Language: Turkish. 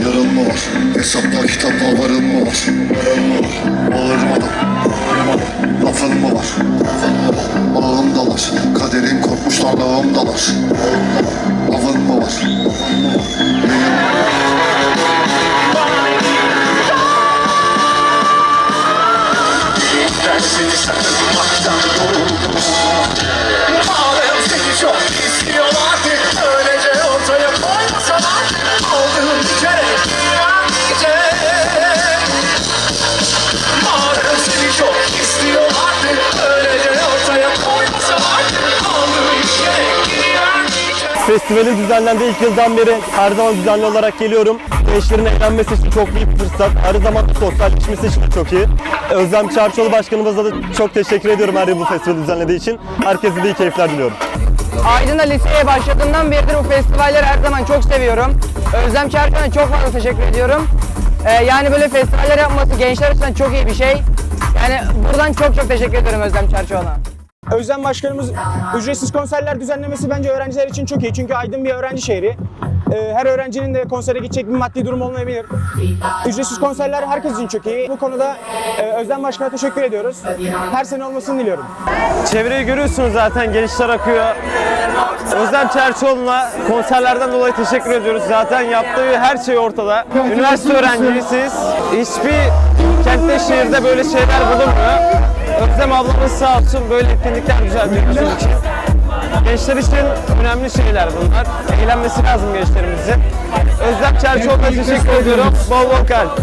Yarın mı var? Hesapta kitapta varın mı var? Lafın mı var? Ağımdalar Kaderin korkmuşlar lağımdalar Avın güvenmeyecek Festivalin düzenlendiği ilk yıldan beri her zaman düzenli olarak geliyorum. Gençlerin eğlenmesi için çok büyük fırsat. Aynı zamanda sosyalleşmesi için çok iyi. Özlem Çarşoğlu Başkanımıza da çok teşekkür ediyorum her yıl bu festivali düzenlediği için. Herkese de iyi keyifler diliyorum. Aydın'da liseye başladığımdan beridir bu festivalleri her zaman çok seviyorum. Özlem Çarkan'a çok fazla teşekkür ediyorum. Ee, yani böyle festivaller yapması gençler açısından çok iyi bir şey. Yani buradan çok çok teşekkür ediyorum Özlem Çarşıoğlu'na. Özlem Başkanımız ücretsiz konserler düzenlemesi bence öğrenciler için çok iyi. Çünkü Aydın bir öğrenci şehri. Ee, Her öğrencinin de konsere gidecek bir maddi durum olmayabilir. Ücretsiz konserler herkes için çok iyi. Bu konuda e, Özlem Başkan'a teşekkür ediyoruz. Her sene olmasını diliyorum. Çevreyi görüyorsunuz zaten gençler akıyor. Özlem Çerçoğlu'na konserlerden dolayı teşekkür ediyoruz. Zaten yaptığı her şey ortada. Üniversite öğrencisiniz. Hiçbir kentte şehirde böyle şeyler bulunmuyor. Özlem ablamız sağ olsun böyle etkinlikler düzenliyor bizim için. Gençler için önemli şeyler bunlar. Eğlenmesi lazım gençlerimizin. Özlem Çerçoğlu'na teşekkür ediyorum. Bol bol kalp.